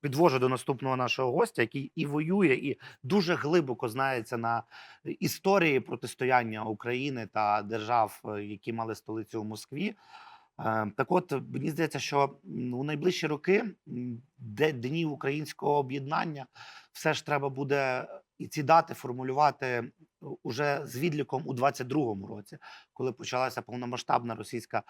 підвожу до наступного нашого гостя, який і воює, і дуже глибоко знається на історії протистояння України та держав, е, які мали столицю у Москві. Е, Так от мені здається, що у найближчі роки де днів українського об'єднання все ж треба буде і ці дати формулювати уже з відліком у 22-му році, коли почалася повномасштабна російська е,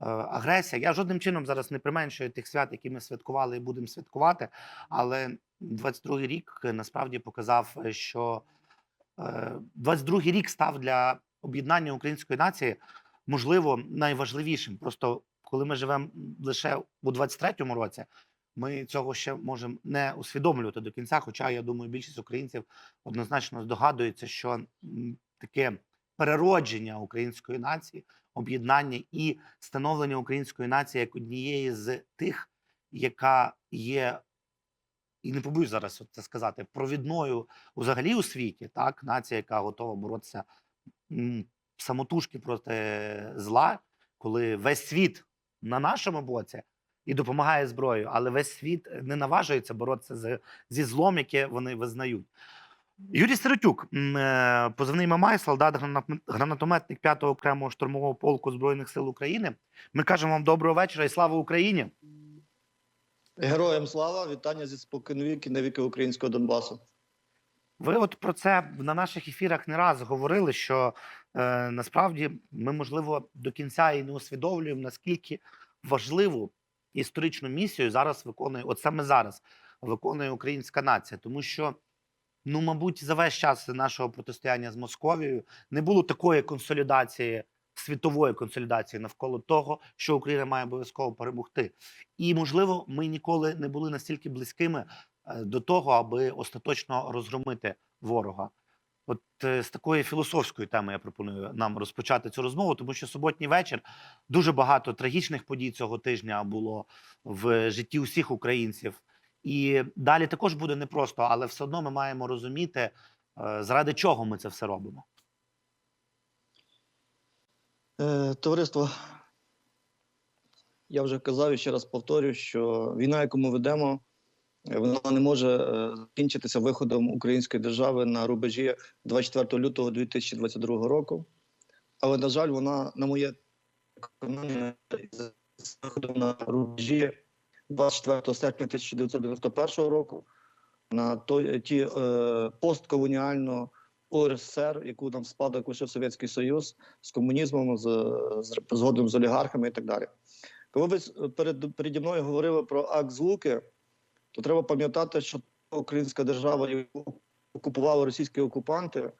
агресія. Я жодним чином зараз не применшую тих свят, які ми святкували і будемо святкувати. Але 22-й рік е, насправді показав, е, що е, 22-й рік став для об'єднання української нації можливо найважливішим. Просто коли ми живемо лише у 23-му році, ми цього ще можемо не усвідомлювати до кінця. Хоча я думаю, більшість українців однозначно здогадується, що таке переродження української нації, об'єднання і становлення української нації як однієї з тих, яка є. І не побоюсь зараз це сказати провідною взагалі у світі, так нація, яка готова боротися самотужки проти зла, коли весь світ на нашому боці і допомагає зброєю, але весь світ не наважується боротися з, зі злом, яке вони визнають. Юрій Сиротюк, е, позивний Мамай, солдат гранат- гранатометник 5-го окремого штурмового полку Збройних сил України. Ми кажемо вам доброго вечора і слава Україні! Героям слава, вітання зі споконвіки на віки українського Донбасу. Ви от про це на наших ефірах не раз говорили, що е, насправді ми, можливо, до кінця і не усвідомлюємо, наскільки важливу історичну місію зараз виконує, от саме зараз виконує українська нація, тому що. Ну, мабуть, за весь час нашого протистояння з Московією не було такої консолідації, світової консолідації навколо того, що Україна має обов'язково перемогти. І, можливо, ми ніколи не були настільки близькими е, до того, аби остаточно розгромити ворога. От е, з такої філософської теми я пропоную нам розпочати цю розмову, тому що суботній вечір дуже багато трагічних подій цього тижня було в житті усіх українців. І далі також буде непросто, але все одно ми маємо розуміти, е, заради чого ми це все робимо. Е, товариство, я вже казав і ще раз повторю, що війна, яку ми ведемо, е, вона не може закінчитися виходом української держави на рубежі 24 лютого 2022 року. Але, на жаль, вона, на моє виходом на рубежі 24 серпня 1991 року на той, ті е, постколоніальну УРСР, яку нам спадок лишив Совєтський Союз з комунізмом, з, з згодом з олігархами і так далі. Коли ви перед переді мною говорили про акт злуки, то треба пам'ятати, що українська держава, яку окупували російські окупанти,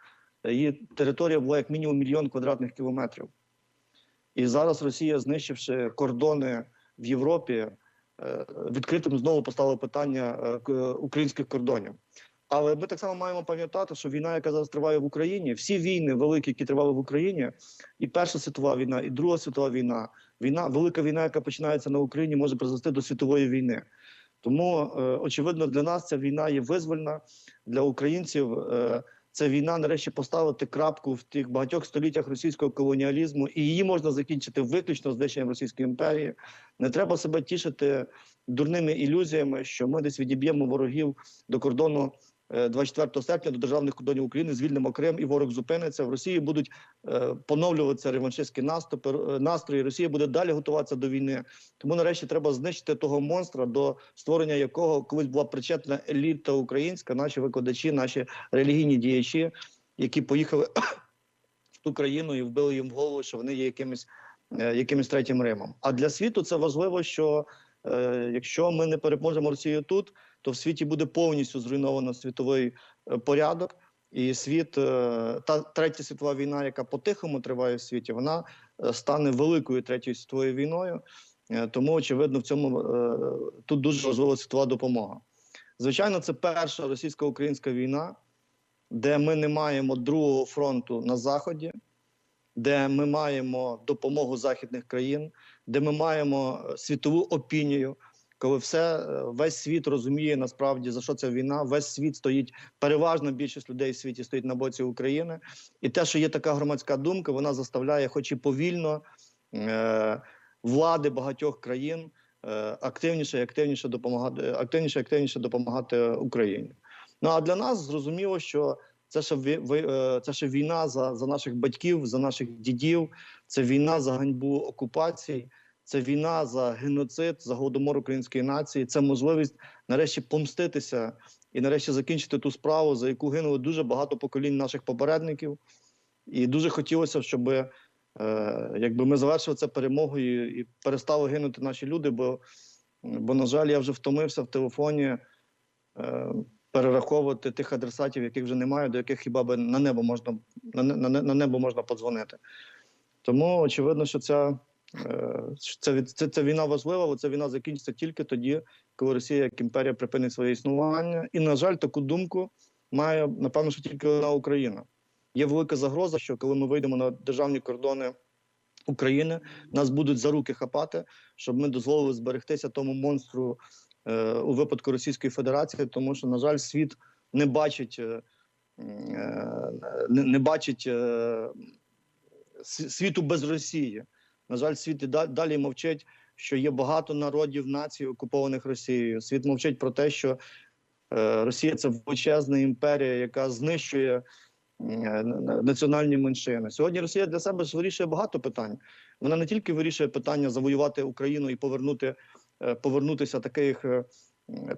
її територія була як мінімум мільйон квадратних кілометрів. І зараз Росія, знищивши кордони в Європі, відкритим знову поставила питання е, українських кордонів. Але ми так само маємо пам'ятати, що війна, яка зараз триває в Україні, всі війни великі, які тривали в Україні, і Перша світова війна, і Друга світова війна, війна, велика війна, яка починається на Україні, може призвести до світової війни. Тому е, очевидно, для нас ця війна є визвольна для українців. Це війна нарешті поставити крапку в тих багатьох століттях російського колоніалізму, і її можна закінчити виключно знищенням Російської імперії. Не треба себе тішити дурними ілюзіями, що ми десь відіб'ємо ворогів до кордону 24 серпня до державних кордонів України, звільнимо Крим, і ворог зупиниться. В Росії будуть е, поновлюватися реваншистські наступи, е, настрої. Росія буде далі готуватися до війни. Тому нарешті треба знищити того монстра, до створення якого колись була причетна еліта українська, наші викладачі, наші релігійні діячі, які поїхали в ту країну і вбили їм в голову, що вони є якимось, е, якимось третім Римом. А для світу це важливо, що е, якщо ми не переможемо Росію тут, то в світі буде повністю зруйновано світовий е, порядок. І світ, е, та третя світова війна, яка по-тихому триває в світі, вона е, стане великою третьою світовою війною. Тому, очевидно, в цьому тут дуже важлива світова допомога. Звичайно, це перша російсько-українська війна, де ми не маємо другого фронту на заході, де ми маємо допомогу західних країн, де ми маємо світову опінію, коли все е, весь світ розуміє насправді за що ця війна. Весь світ стоїть, переважна більшість людей в світі стоїть на боці України, і те, що є така громадська думка, вона заставляє, хоч і повільно, е, влади багатьох країн е, активніше і активніше допомагати активніше активніше допомагати Україні. Ну а для нас зрозуміло, що це ще це ще війна за, за наших батьків, за наших дідів. Це війна за ганьбу окупацій, це війна за геноцид, за голодомор української нації. Це можливість нарешті помститися і нарешті закінчити ту справу, за яку гинуло дуже багато поколінь наших попередників. І дуже хотілося щоб е, якби ми завершили це перемогою і перестали гинути наші люди. Бо, бо на жаль, я вже втомився в телефоні е, перераховувати тих адресатів, яких вже немає, до яких хіба би на небо можна на, на, на небо можна подзвонити. Тому очевидно, що ця, е, від- ця, ця війна важлива, але ця війна закінчиться тільки тоді, коли Росія як імперія припинить своє існування. І, на жаль, таку думку має, напевно, що тільки одна Україна. Є велика загроза, що коли ми вийдемо на державні кордони України, нас будуть за руки хапати, щоб ми дозволили зберегтися тому монстру е, у випадку Російської Федерації, тому що, на жаль, світ не бачить, е, е, не, не бачить е, світу без Росії. На жаль, світ і далі мовчить, що є багато народів, націй, окупованих Росією. Світ мовчить про те, що е, Росія це величезна імперія, яка знищує е, на- національні меншини. Сьогодні Росія для себе ж вирішує багато питань. Вона не тільки вирішує питання завоювати Україну і повернути, е, повернутися таких.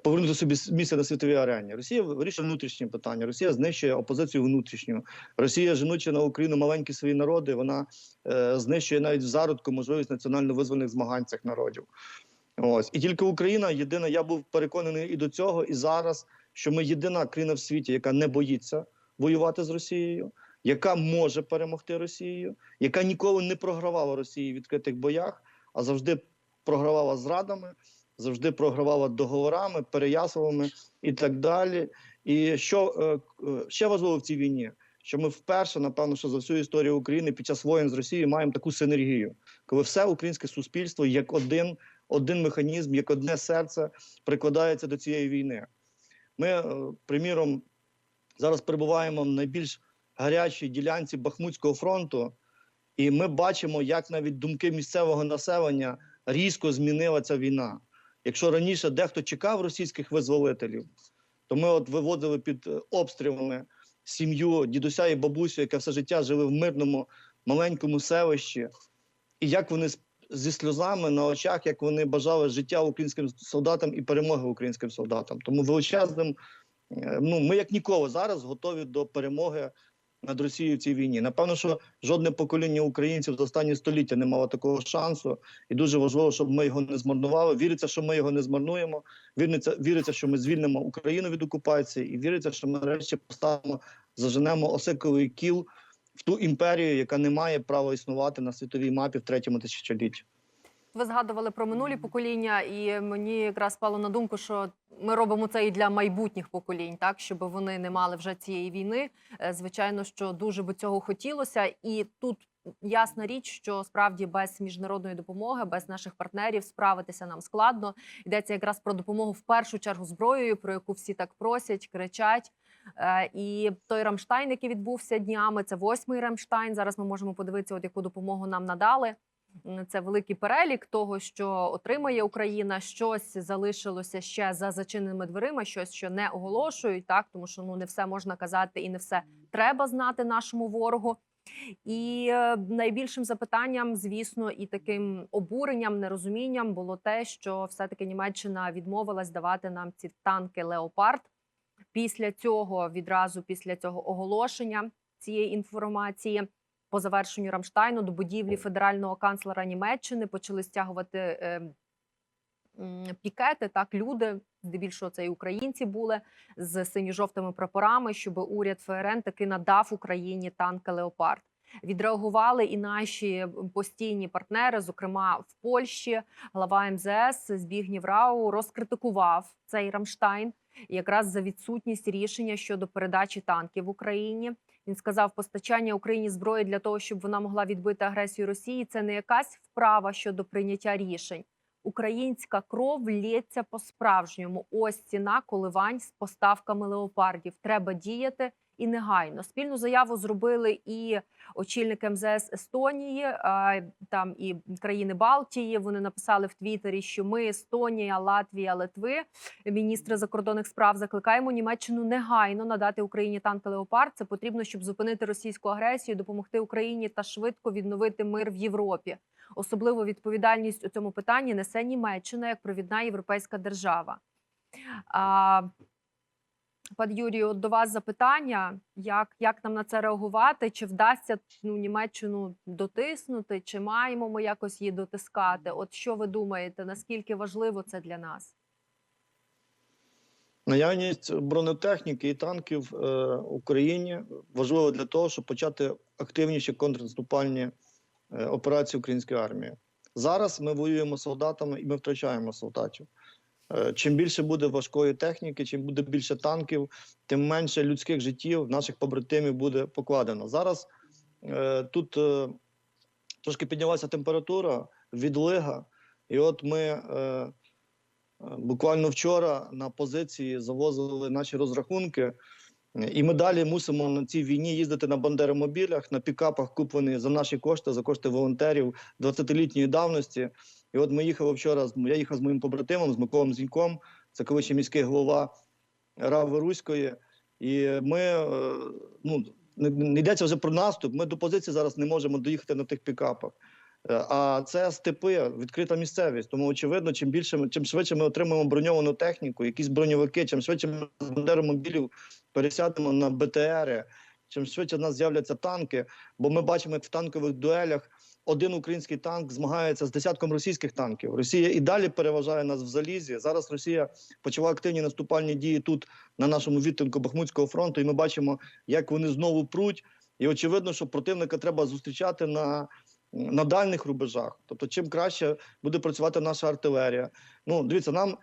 Повернути собі місце на світовій арені. Росія вирішує внутрішні питання. Росія знищує опозицію внутрішню. Росія, женучи на Україну маленькі свої народи, вона е, знищує навіть в зародку можливість національно визвольних змагань цих народів. Ось і тільки Україна єдина. Я був переконаний і до цього, і зараз, що ми єдина країна в світі, яка не боїться воювати з Росією, яка може перемогти Росію, яка ніколи не програвала Росії в відкритих боях, а завжди програвала зрадами, завжди програвала договорами, переяславами і так далі. І що е, ще важливо в цій війні? Що ми вперше, напевно, що за всю історію України під час воєн з Росією маємо таку синергію, коли все українське суспільство як один, один механізм, як одне серце прикладається до цієї війни. Ми, е, приміром, зараз перебуваємо на найбільш гарячій ділянці Бахмутського фронту, і ми бачимо, як навіть думки місцевого населення різко змінила ця війна. Якщо раніше дехто чекав російських визволителів, то ми от виводили під е, обстрілами сім'ю дідуся і бабусю, яка все життя жили в мирному маленькому селищі, і як вони зі сльозами на очах, як вони бажали життя українським солдатам і перемоги українським солдатам. Тому величезним, е, ну ми як ніколи зараз готові до перемоги над Росією в цій війні. Напевно, що жодне покоління українців за останні століття не мало такого шансу, і дуже важливо, щоб ми його не змарнували. Віриться, що ми його не змарнуємо. Віриться, віриться, що ми звільнимо Україну від окупації, і віриться, що ми нарешті поставимо, заженемо осиковий кіл в ту імперію, яка не має права існувати на світовій мапі в третьому тисячолітті. Ви згадували про минулі покоління, і мені якраз спало на думку, що ми робимо це і для майбутніх поколінь, так щоб вони не мали вже цієї війни. Е, Звичайно, що дуже би цього хотілося, і тут ясна річ, що справді без міжнародної допомоги, без наших партнерів справитися нам складно. Йдеться якраз про допомогу в першу чергу зброєю, про яку всі так просять, кричать. Е, І той Рамштайн, який відбувся днями, це восьмий Рамштайн. Зараз ми можемо подивитися, от яку допомогу нам надали. Це великий перелік того, що отримає Україна. Щось залишилося ще за зачиненими дверима, щось що не оголошують, так тому що ну не все можна казати і не все треба знати нашому ворогу. І е, найбільшим запитанням, звісно, і таким обуренням, нерозумінням було те, що все-таки Німеччина відмовилась давати нам ці танки Леопард. Після цього, відразу після цього оголошення цієї інформації, по завершенню Рамштайну до будівлі федерального канцлера Німеччини почали стягувати е, пікети. Так, люди, здебільшого це і українці були з синьо-жовтими прапорами, щоб уряд ФРН таки надав Україні танки Леопард. Відреагували і наші постійні партнери, зокрема в Польщі, глава МЗС Збігнів Рау розкритикував цей Рамштайн якраз за відсутність рішення щодо передачі танків Україні. Він сказав, постачання Україні зброї для того, щоб вона могла відбити агресію Росії. Це не якась вправа щодо прийняття рішень. Українська кров лється по справжньому. Ось ціна коливань з поставками леопардів. Треба діяти і негайно. Спільну заяву зробили і очільник МЗС Естонії, там і країни Балтії. Вони написали в Твіттері, що ми Естонія, Латвія, Литви, міністри закордонних справ закликаємо Німеччину негайно надати Україні танки Леопард. Це потрібно, щоб зупинити російську агресію, допомогти Україні та швидко відновити мир в Європі. Особливу відповідальність у цьому питанні несе Німеччина як провідна європейська держава. А, Пан Юрію, до вас запитання: як, як нам на це реагувати? Чи вдасться ну, Німеччину дотиснути, чи маємо ми якось її дотискати? От що ви думаєте, наскільки важливо це для нас? Наявність бронетехніки і танків е, Україні важливо для того, щоб почати активніші контрнаступальні е, операції української армії. Зараз ми воюємо солдатами і ми втрачаємо солдатів. Е, чим більше буде важкої техніки, чим буде більше танків, тим менше людських життів наших побратимів буде покладено. Зараз е, тут е, трошки піднялася температура, відлига, і от ми. Буквально вчора на позиції завозили наші розрахунки, і ми далі мусимо на цій війні їздити на бандеромобілях, на пікапах, куплені за наші кошти, за кошти волонтерів 20-літньої давності. І от ми їхали вчора. Я їхав з моїм побратимом, з Миколом Зіньком, це колишній міський голова Рави Руської. І ми е, ну не, йдеться вже про наступ. Ми до позиції зараз не можемо доїхати на тих пікапах. Е, А це степи, відкрита місцевість. Тому очевидно, чим більше чим швидше ми отримаємо броньовану техніку, якісь броньовики, чим швидше ми з бандеромобілів пересядемо на БТРи, чим швидше в нас з'являться танки. Бо ми бачимо, як в танкових дуелях один український танк змагається з десятком російських танків. Росія і далі переважає нас в залізі. Зараз Росія почала активні наступальні дії тут на нашому відтинку Бахмутського фронту, і ми бачимо, як вони знову пруть. І очевидно, що противника треба зустрічати на на дальних рубежах. Тобто, чим краще буде працювати наша артилерія. Ну, дивіться, нам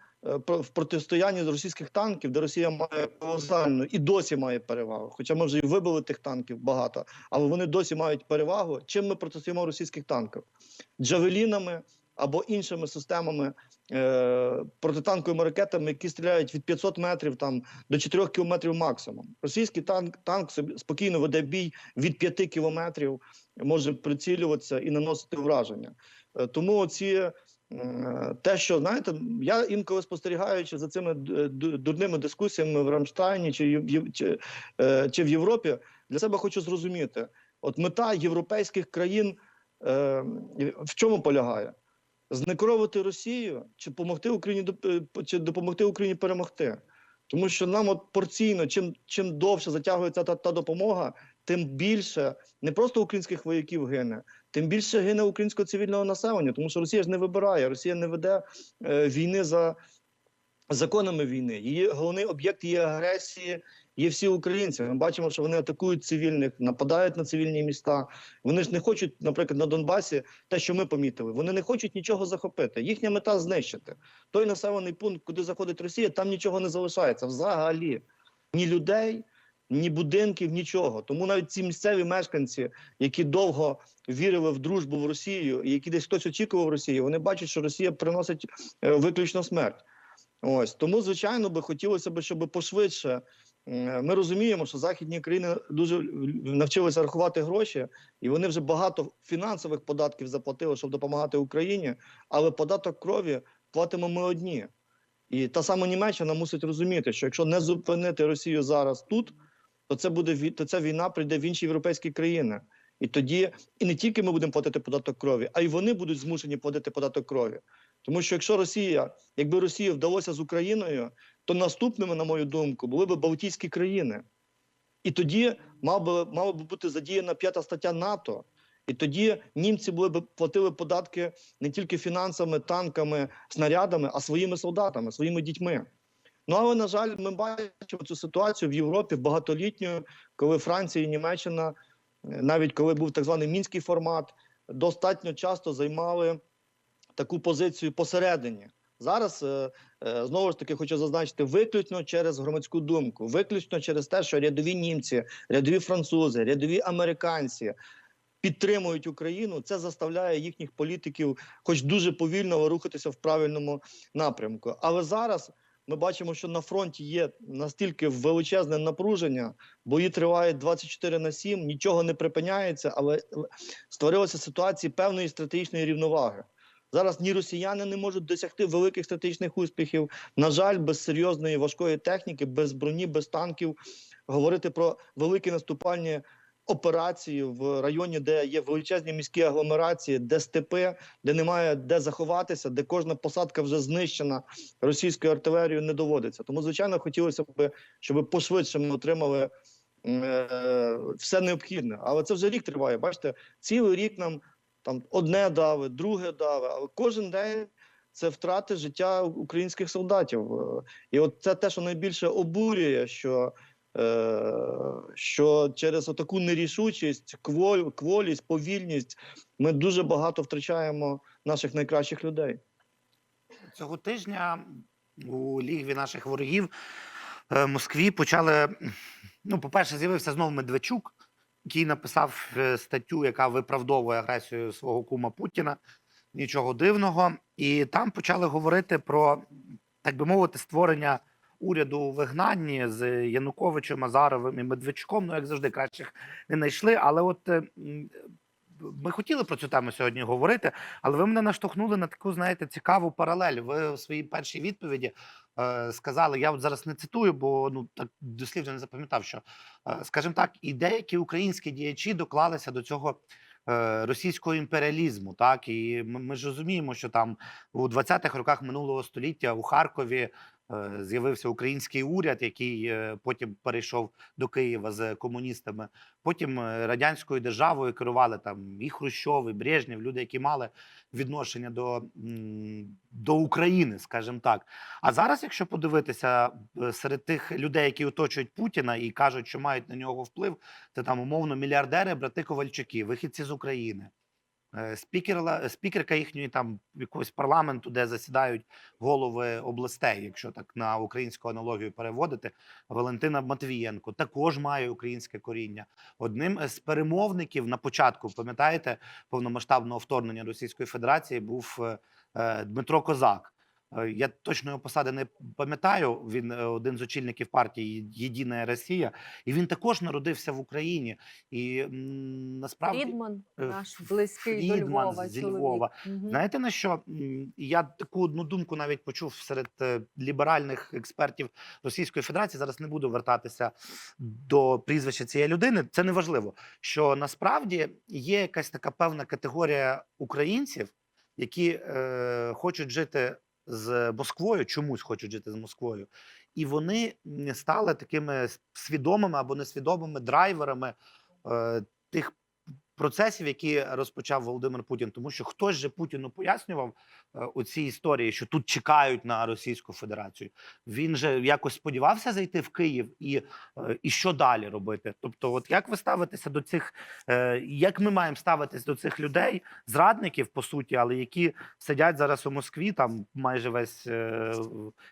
в протистоянні з російських танків, де Росія має колосальну і досі має перевагу. Хоча ми вже і вибили тих танків багато, але вони досі мають перевагу. Чим ми протистоїмо російських танків? Джавелінами або іншими системами е, протитанковими ракетами, які стріляють від 500 метрів там до 4 кілометрів максимум. Російський танк танк собі спокійно веде бій від 5 кілометрів може прицілюватися і наносити враження. Е, Тому ці е, те, що знаєте, я інколи спостерігаючи за цими дурними дискусіями в Рамштайні чи, чи, е, чи в Європі, для себе хочу зрозуміти: от мета європейських країн е, в чому полягає? Знекровити Росію чи допомогти Україні е, чи допомогти Україні перемогти? Тому що нам от порційно, чим чим довше затягується та, та допомога, тим більше не просто українських вояків гине, тим більше гине українського цивільного населення, тому що Росія ж не вибирає, Росія не веде е, війни за законами війни. Її головний об'єкт її агресії є всі українці. Ми бачимо, що вони атакують цивільних, нападають на цивільні міста. Вони ж не хочуть, наприклад, на Донбасі, те, що ми помітили, вони не хочуть нічого захопити. Їхня мета знищити. Той населений пункт, куди заходить Росія, там нічого не залишається взагалі. Ні людей, ні будинків, нічого. Тому навіть ці місцеві мешканці, які довго вірили в дружбу в Росію, і які десь хтось очікував Росію, вони бачать, що Росія приносить е, виключно смерть. Ось тому, звичайно, би хотілося б, щоб пошвидше. Ми розуміємо, що західні країни дуже навчилися рахувати гроші, і вони вже багато фінансових податків заплатили, щоб допомагати Україні. Але податок крові платимо ми одні. І та сама Німеччина мусить розуміти, що якщо не зупинити Росію зараз тут, то це буде то ця війна прийде в інші європейські країни. І тоді і не тільки ми будемо платити податок крові, а й вони будуть змушені платити податок крові. Тому що якщо Росія, якби Росії вдалося з Україною, то наступними, на мою думку, були б Балтійські країни. І тоді мав би, мала б бути задіяна п'ята стаття НАТО. І тоді німці були б платили податки не тільки фінансами, танками, снарядами, а своїми солдатами, своїми дітьми. Ну але на жаль, ми бачимо цю ситуацію в Європі багатолітню, коли Франція і Німеччина, е, навіть коли був так званий мінський формат, достатньо часто займали таку позицію посередині. Зараз е, е, знову ж таки хочу зазначити виключно через громадську думку, виключно через те, що рядові німці, рядові французи, рядові американці підтримують Україну. Це заставляє їхніх політиків, хоч дуже повільно, рухатися в правильному напрямку. Але зараз ми бачимо, що на фронті є настільки величезне напруження, бої тривають 24 на 7, нічого не припиняється, але створилася ситуація певної стратегічної рівноваги. Зараз ні росіяни не можуть досягти великих стратегічних успіхів. На жаль, без серйозної важкої техніки, без броні, без танків говорити про великі наступальні операції в районі, де є величезні міські агломерації, де степи, де немає де заховатися, де кожна посадка вже знищена російською артилерією, не доводиться. Тому, звичайно, хотілося б, щоб пошвидше ми отримали е, все необхідне. Але це вже рік триває. Бачите, цілий рік нам там одне дави, друге дави, але кожен день. Це втрати життя українських солдатів, Е, і от це те, що найбільше обурює, що що через таку нерішучість, кволість, повільність ми дуже багато втрачаємо наших найкращих людей. Цього тижня у лігві наших ворогів е, Москві почали. Ну, по-перше, з'явився знову Медведчук, який написав е, статтю, яка виправдовує агресію свого кума Путіна. Нічого дивного. І там почали говорити про, так би мовити, створення уряду у вигнанні з Януковичем, Азаровим і Медведчуком. Ну, як завжди, кращих не знайшли. Але от е, ми хотіли про цю тему сьогодні говорити, але ви мене наштовхнули на таку, знаєте, цікаву паралель. Ви у своїй першій відповіді е, сказали, я от зараз не цитую, бо ну так дослівно не запам'ятав, що е, скажімо так, і деякі українські діячі доклалися до цього. Російського імперіалізму, так і ми, ми ж розуміємо, що там у 20-х роках минулого століття у Харкові з'явився український уряд, який е, потім перейшов до Києва з комуністами. Потім е, радянською державою керували там і Хрущов, і Брежнєв, люди, які мали відношення до, до України, скажімо так. А зараз, якщо подивитися е, серед тих людей, які оточують Путіна і кажуть, що мають на нього вплив, це там умовно мільярдери, брати Ковальчуки, вихідці з України. Е, Спікерла, спікерка їхньої там якогось парламенту, де засідають голови областей, якщо так на українську аналогію переводити, Валентина Матвієнко також має українське коріння. Одним з перемовників на початку, пам'ятаєте, повномасштабного вторгнення Російської Федерації був е, е, Дмитро Козак. Е, Я точно його посади не пам'ятаю. Він е, один з очільників партії Єдина Росія, і він також народився в Україні. І м, насправді Фрідман, е, наш близький до Львова. зі. Львова. Мгм. Знаєте на що я таку одну думку навіть почув серед ліберальних експертів Російської Федерації. Зараз не буду вертатися до прізвища цієї людини. Це не важливо. Що насправді є якась така певна категорія українців, які е, хочуть жити з Москвою, чомусь хочуть жити з Москвою, і вони стали такими свідомими або несвідомими драйверами е, тих процесів, які розпочав Володимир Путін, тому що хтось же Путіну пояснював е, у цій історії, що тут чекають на Російську Федерацію. Він же якось сподівався зайти в Київ і, е, і що далі робити. Тобто, от як ви ставитеся до цих, е, як ми маємо ставитись до цих людей, зрадників по суті, але які сидять зараз у Москві, там майже весь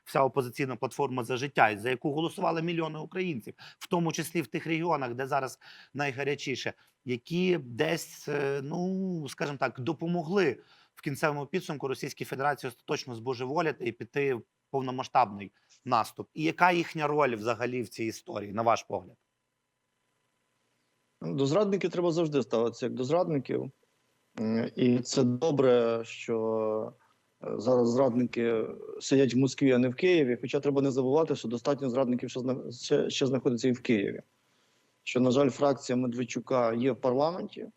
вся опозиційна платформа за життя, за яку голосували мільйони українців, в тому числі в тих регіонах, де зараз найгарячіше, які десь, е, ну скажімо так, допомогли в кінцевому підсумку Російській Федерації остаточно збожеволіти і піти в повномасштабний наступ. І яка їхня роль взагалі в цій історії, на ваш погляд? До зрадників треба завжди ставитися як до зрадників. І це добре, що е, зараз зрадники сидять в Москві, а не в Києві. Хоча треба не забувати, що достатньо зрадників ще, ще знаходиться і в Києві. Що, на жаль, фракція Медведчука є в парламенті.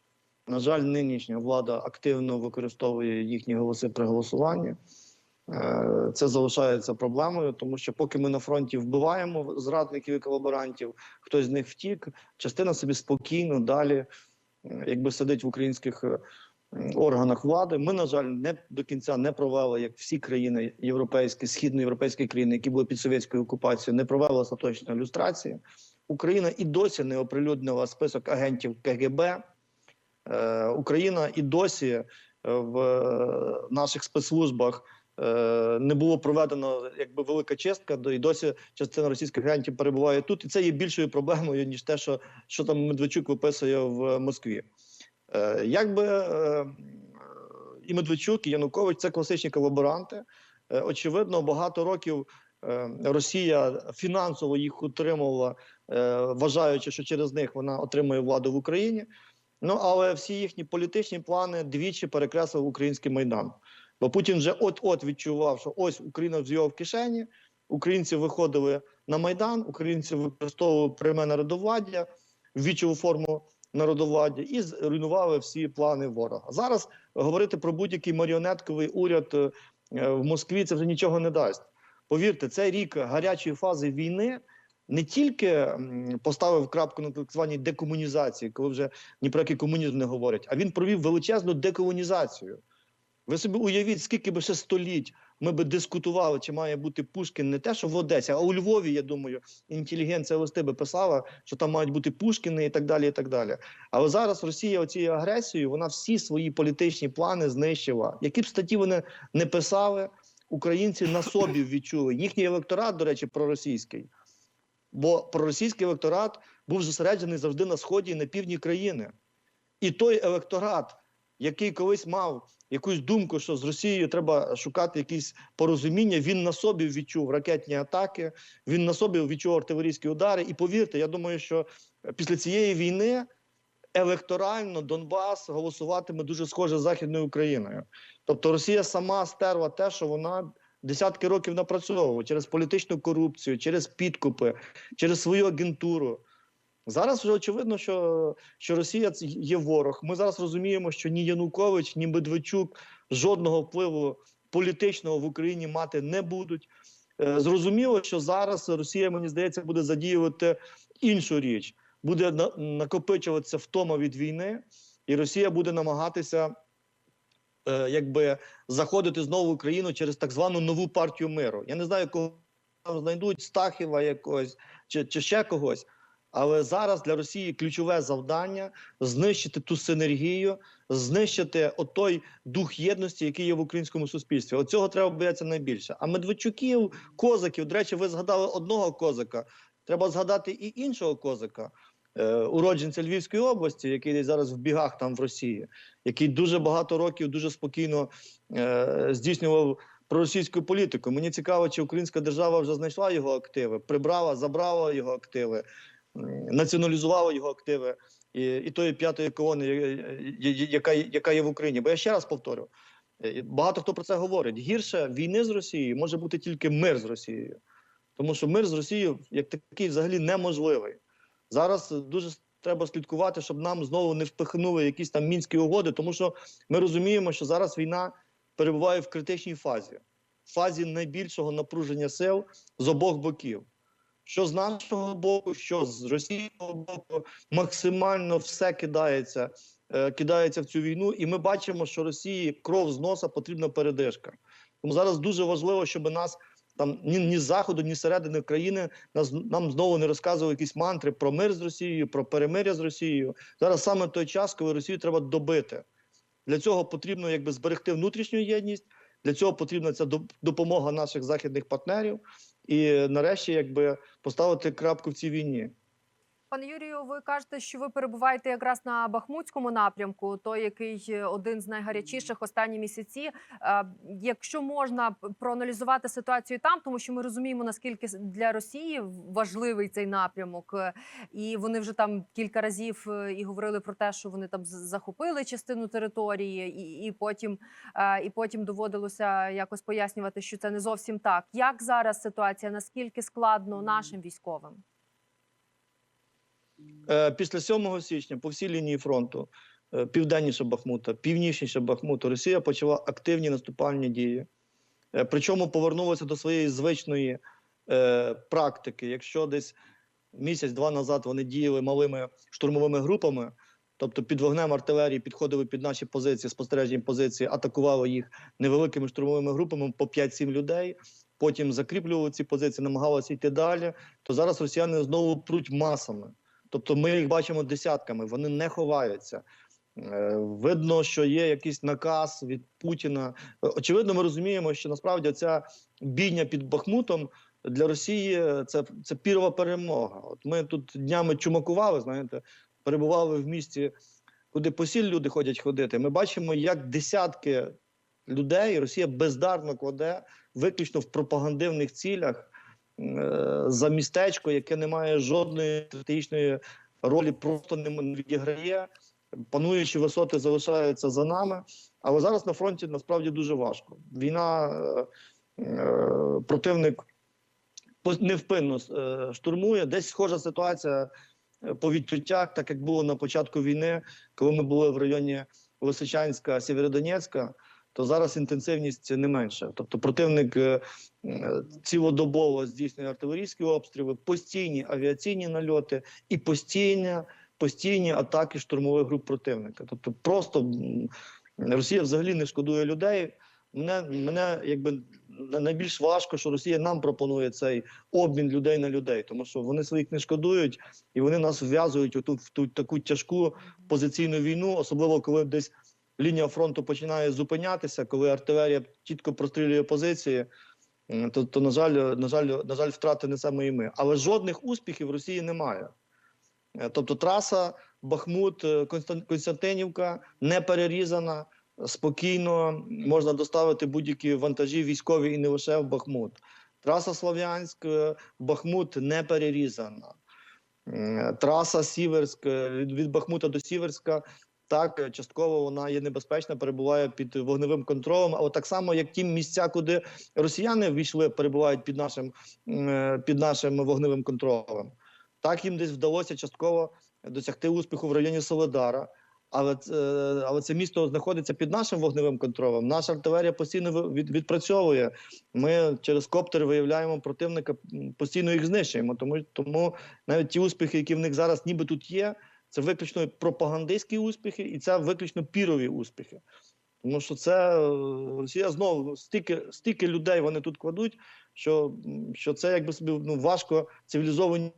На жаль, нинішня влада активно використовує їхні голоси при голосуванні. Е, Це залишається проблемою, тому що поки ми на фронті вбиваємо зрадників і колаборантів, хтось з них втік, частина собі спокійно далі, е, якби сидить в українських е, органах влади. Ми, на жаль, не до кінця не провели, як всі країни європейські, східноєвропейські країни, які були під совєтською окупацією, не провели остаточної люстрації. Україна і досі не оприлюднила список агентів КГБ. Е, Україна і досі е, в е, наших спецслужбах не було проведено якби велика чистка, і досі частина російських агентів перебуває тут, і це є більшою проблемою ніж те, що, що там Медведчук виписує в Москві. Якби і Медведчук, і Янукович це класичні колаборанти. Очевидно, багато років Росія фінансово їх утримувала, вважаючи, що через них вона отримує владу в Україні. Ну але всі їхні політичні плани двічі перекреслив український майдан. Бо Путін вже от-от відчував, що ось Україна з його в кишені. Українці виходили на майдан, українці використовували пряме народовладдя, ввічову форму народовладдя і зруйнували всі плани ворога. Зараз говорити про будь-який маріонетковий уряд е, в Москві це вже нічого не дасть. Повірте, цей рік гарячої фази війни не тільки поставив крапку на так званій декомунізації, коли вже ні про який комунізм не говорять, а він провів величезну деколонізацію. Ви собі уявіть, скільки би ще століть ми би дискутували, чи має бути Пушкін не те, що в Одесі, а у Львові, я думаю, інтелігенція листи би писала, що там мають бути Пушкіни і так далі. і так далі. Але зараз Росія оцією агресією вона всі свої політичні плани знищила. Які б статті вони не писали, українці на собі відчули. Їхній електорат, до речі, проросійський. Бо проросійський електорат був зосереджений завжди на сході і на півдні країни. І той електорат, який колись мав якусь думку, що з Росією треба шукати якісь порозуміння, він на собі відчув ракетні атаки, він на собі відчув артилерійські удари. І повірте, я думаю, що після цієї війни електорально Донбас голосуватиме дуже схоже з Західною Україною. Тобто Росія сама стерла те, що вона десятки років напрацьовувала через політичну корупцію, через підкупи, через свою агентуру. Зараз вже очевидно, що, що Росія є ворог. Ми зараз розуміємо, що ні Янукович, ні Медведчук жодного впливу політичного в Україні мати не будуть. Е, Зрозуміло, що зараз Росія, мені здається, буде задіювати іншу річ, буде на- накопичуватися втома від війни, і Росія буде намагатися е, якби заходити знову в Україну через так звану нову партію миру. Я не знаю, кого там знайдуть Стахіва якогось чи, чи ще когось. Але зараз для Росії ключове завдання знищити ту синергію, знищити отой дух єдності, який є в українському суспільстві. От цього треба боятися найбільше. А Медведчуків, козаків, до речі, ви згадали одного козака. Треба згадати і іншого козака, уродженця Львівської області, який зараз в бігах там в Росії, який дуже багато років дуже спокійно е, здійснював проросійську політику. Мені цікаво, чи українська держава вже знайшла його активи, прибрала, забрала його активи, націоналізувала його активи і, і тої п'ятої колони, яка, яка є в Україні. Бо я ще раз повторю. е, Багато хто про це говорить. Гірше війни з Росією може бути тільки мир з Росією, тому що мир з Росією як такий взагалі неможливий. Зараз дуже треба слідкувати, щоб нам знову не впихнули якісь там мінські угоди, тому що ми розуміємо, що зараз війна перебуває в критичній фазі, фазі найбільшого напруження сил з обох боків. Що з нашого боку, що з російського боку, максимально все кидається, е, кидається в цю війну, і ми бачимо, що Росії кров з носа потрібна передишка. Тому зараз дуже важливо, щоб нас там ні, ні з заходу, ні з середини країни нас нам знову не розказували якісь мантри про мир з Росією, про перемиря з Росією. Зараз саме той час, коли Росію треба добити. Для цього потрібно якби зберегти внутрішню єдність. Для цього потрібна ця доп- допомога наших західних партнерів, і нарешті, якби поставити крапку в цій війні. Пане Юрію, ви кажете, що ви перебуваєте якраз на Бахмутському напрямку, той, який один з найгарячіших останні місяці. Е, Якщо можна проаналізувати ситуацію там, тому що ми розуміємо, наскільки для Росії важливий цей напрямок, е, і вони вже там кілька разів е, і говорили про те, що вони там захопили частину території, і, і потім і потім доводилося якось пояснювати, що це не зовсім так. Як зараз ситуація? Наскільки складно нашим військовим? Е, Після 7 січня по всій лінії фронту, е, південніше Бахмута, північніше Бахмута, Росія почала активні наступальні дії. Е, Причому повернулася до своєї звичної е, практики. Якщо десь місяць-два назад вони діяли малими штурмовими групами, тобто під вогнем артилерії підходили під наші позиції, спостережні позиції, атакували їх невеликими штурмовими групами по 5-7 людей. Потім закріплювали ці позиції, намагалися йти далі. То зараз росіяни знову пруть масами. Тобто ми їх бачимо десятками, вони не ховаються. Е, Видно, що є якийсь наказ від Путіна. Е, Очевидно, ми розуміємо, що насправді ця бійня під Бахмутом для Росії це, це пірова перемога. От ми тут днями чумакували, знаєте, перебували в місті, куди посіль люди ходять ходити. Ми бачимо, як десятки людей Росія бездарно кладе виключно в пропагандивних цілях е, за містечко, яке не має жодної стратегічної ролі, просто не відіграє. Пануючі висоти залишаються за нами. Але зараз на фронті насправді дуже важко. Війна е, е, противник невпинно е, штурмує. Десь схожа ситуація е, по відчуттях, так як було на початку війни, коли ми були в районі Лисичанська, Сєвєродонецька, то зараз інтенсивність не менша. Тобто противник е, е, цілодобово здійснює артилерійські обстріли, постійні авіаційні нальоти і постійні, постійні атаки штурмових груп противника. Тобто, просто Росія взагалі не шкодує людей. Мене, мене якби на- найбільш важко, що Росія нам пропонує цей обмін людей на людей, тому що вони своїх не шкодують, і вони нас вв'язують у ту, в ту таку тяжку позиційну війну, особливо коли десь лінія фронту починає зупинятися, коли артилерія чітко прострілює позиції. То, то на жаль, на жаль, на жаль, втрати несемо і ми. Але жодних успіхів Росії немає. Е, Тобто траса Бахмут, е, Констан- Константинівка не перерізана. Спокійно можна доставити будь-які вантажі військові і не лише в Бахмут. Траса Слов'янськ, е, Бахмут не перерізана. Траса Сіверськ від Бахмута до Сіверська. Так, е, частково вона є небезпечна, перебуває під вогневим контролем. Але так само, як ті місця, куди росіяни ввійшли, перебувають під нашим, е, під нашим вогневим контролем. Так їм десь вдалося частково досягти успіху в районі Соледара. Але, е, але це місто знаходиться під нашим вогневим контролем. Наша артилерія постійно від, відпрацьовує. Ми через коптери виявляємо противника, постійно їх знищуємо. Тому, тому навіть ті успіхи, які в них зараз ніби тут є, це виключно пропагандистські успіхи, і це виключно пірові успіхи. Тому що це е, Росія знову стільки, стільки людей вони тут кладуть, що, що це якби собі ну, важко цивілізовані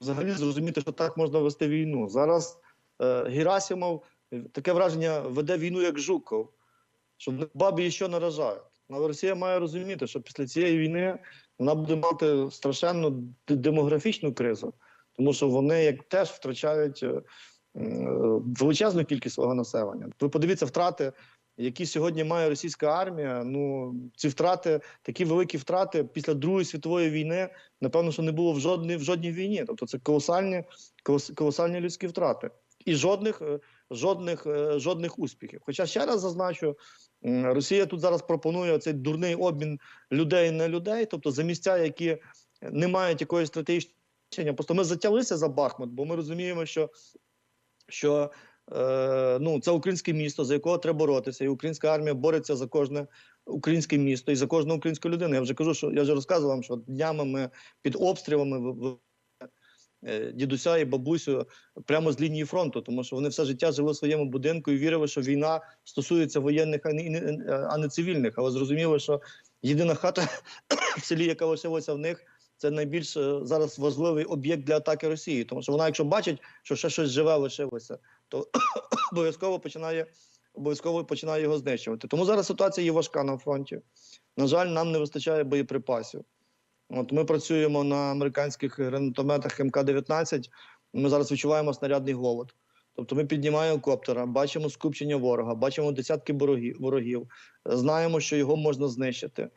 взагалі зрозуміти, що так можна вести війну. Зараз е, Герасимов е, таке враження веде війну як Жуков, що бабі що наражають. Але Росія має розуміти, що після цієї війни вона буде мати страшенну демографічну кризу, тому що вони як теж втрачають е, величезну кількість свого населення. Ви подивіться втрати, які сьогодні має російська армія. Ну ці втрати, такі великі втрати після Другої світової війни, напевно, що не було в жодній в жодній війні. Тобто це колосальні, колос- колосальні людські втрати. І жодних, е, жодних, е, жодних успіхів. Хоча ще раз зазначу, Росія тут зараз пропонує цей дурний обмін людей на людей, тобто за місця, які не мають якоїсь стратегічної. Просто ми затялися за Бахмут, бо ми розуміємо, що, що е, ну, це українське місто, за якого треба боротися, і українська армія бореться за кожне українське місто і за кожну українську людину. Я вже кажу, що я вже розказував вам, що днями ми під обстрілами е, дідуся і бабусю прямо з лінії фронту, тому що вони все життя жили в своєму будинку і вірили, що війна стосується воєнних, а не цивільних. Але зрозуміло, що єдина хата в селі, яка лишилася в них, це найбільш е, зараз важливий об'єкт для атаки Росії. Тому що вона, якщо бачить, що ще щось живе лишилося, то обов'язково починає обов'язково починає його знищувати. Тому зараз ситуація є важка на фронті. На жаль, нам не вистачає боєприпасів. От ми працюємо на американських гранатометах МК-19. Ми зараз відчуваємо снарядний голод. Тобто ми піднімаємо коптера, бачимо скупчення ворога, бачимо десятки ворогів, ворогів, знаємо, що його можна знищити.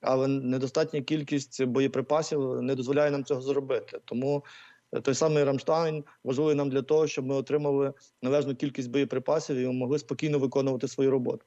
Але недостатня кількість боєприпасів не дозволяє нам цього зробити. Тому е, той самий Рамштайн важливий нам для того, щоб ми отримали належну кількість боєприпасів і могли спокійно виконувати свою роботу.